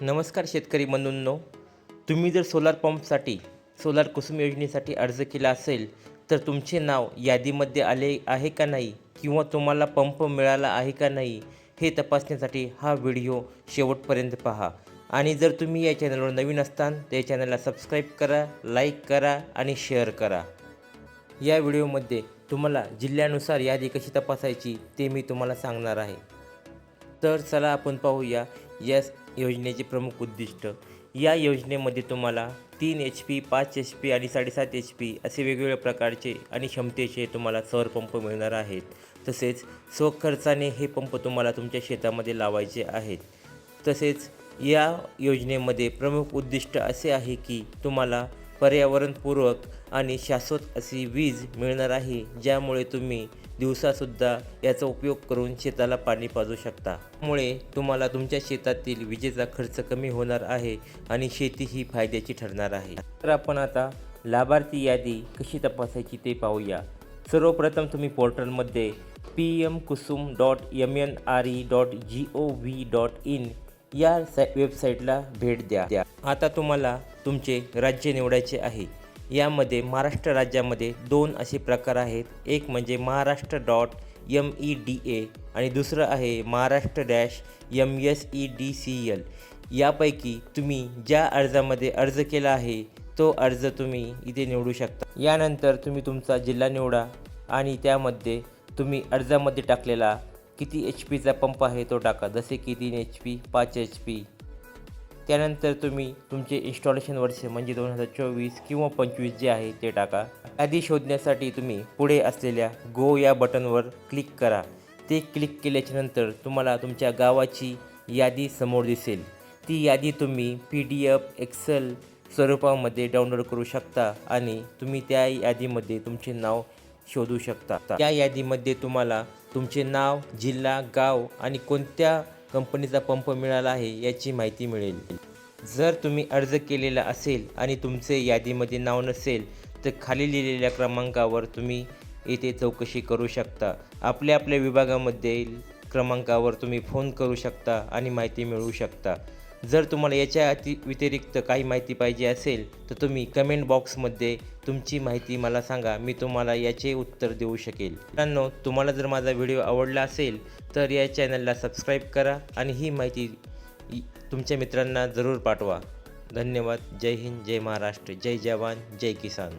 नमस्कार शेतकरी बंधूंनो. तुम्ही जर सोलार पंपसाठी सोलार कुसुम योजनेसाठी अर्ज केला असेल तर तुमचे नाव यादीमध्ये आले आहे का नाही? किंवा तुम्हाला पंप मिळाला आहे का नाही? हे तपासण्यासाठी हा व्हिडिओ शेवटपर्यंत पहा. आणि जर तुम्ही या चॅनलवर नवीन असताल तर या चॅनलला सबस्क्राईब करा लाईक करा आणि शेअर करा. या व्हिडिओमध्ये तुम्हाला जिल्ह्यानुसार यादी कशी तपासायची ते मी तुम्हाला सांगणार आहे. तर चला आपण पाहूया. या योजनेचे प्रमुख उद्दिष्ट. या योजनेमध्ये तुम्हाला तीन एच पी पाच एच पी आणि साडेसात एच पी असे वेगवेगळ्या प्रकारचे आणि क्षमतेचे तुम्हाला सौर पंप मिळणार आहेत. तसेच स्वखर्चाने हे पंप तुम्हाला तुमच्या शेतामध्ये लावायचे आहेत. तसेच या योजनेमध्ये प्रमुख उद्दिष्ट असे आहे की तुम्हाला पर्यावरणपूरक आणि शाश्वत अशी वीज मिळणार आहे ज्यामुळे तुम्ही दिवसासुद्धा याचा उपयोग करून शेताला पाणी पाजू शकता. त्यामुळे तुम्हाला तुमच्या शेतातील विजेचा खर्च कमी होणार आहे आणि शेती ही फायद्याची ठरणार आहे. तर आपण आता लाभार्थी यादी कशी तपासायची ते पाहूया. सर्वप्रथम तुम्ही पोर्टलमध्ये P M Kusum dot M N R E dot G O V dot in या वेबसाईटला भेट द्या द्या. आता तुम्हाला तुमचे राज्य निवडायचे आहे. यामध्ये महाराष्ट्र राज्यामध्ये दोन असे प्रकार आहेत. एक म्हणजे Maharashtra dot M E D A आणि दुसरं आहे Maharashtra dash M S E D C L यापैकी तुम्ही ज्या अर्जामध्ये अर्ज केला आहे तो अर्ज तुम्ही इथे निवडू शकता. यानंतर तुम्ही तुमचा जिल्हा निवडा आणि त्यामध्ये तुम्ही अर्जामध्ये टाकलेला किती एच पीचा पंप आहे तो टाका. जसे की तीन एच पी पाच एच पी त्यानंतर तुम्ही तुमचे इन्स्टॉलेशन वर्ष म्हणजे दोन हजार चोवीस किंवा पंचवीस जे आहे ते टाका. यादी शोधण्यासाठी तुम्ही पुढे असलेल्या गो या बटनवर क्लिक करा. ते क्लिक केल्याच्यानंतर तुम्हाला तुमच्या गावाची यादी समोर दिसेल. ती यादी तुम्ही पी डी एफ एक्सेल स्वरूपामध्ये डाउनलोड करू शकता आणि तुम्ही त्या यादीमध्ये तुमचे नाव शोधू शकता. त्या यादीमध्ये तुम्हाला तुमचे नाव जिल्हा गाव आणि कोणत्या कंपनीचा पंप मिळाला आहे याची माहिती मिळेल. जर तुम्ही अर्ज केलेला असेल आणि तुमचे यादीमध्ये नाव नसेल तर खाली लिहिलेल्या क्रमांकावर तुम्ही येथे चौकशी करू शकता. आपल्या आपल्या विभागामध्ये क्रमांकावर तुम्ही फोन करू शकता आणि माहिती मिळवू शकता. जर तुम्हाला याच्या अति व्यतिरिक्त काही माहिती पाहिजे असेल तर तुम्ही कमेंट बॉक्समध्ये तुमची माहिती मला सांगा. मी तुम्हाला याचे उत्तर देऊ शकेल. मित्रांनो तुम्हाला जर माझा व्हिडिओ आवडला असेल तर या चॅनलला सबस्क्राईब करा आणि ही माहिती तुमच्या मित्रांना जरूर पाठवा. धन्यवाद. जय हिंद जय महाराष्ट्र. जय जवान जय किसान.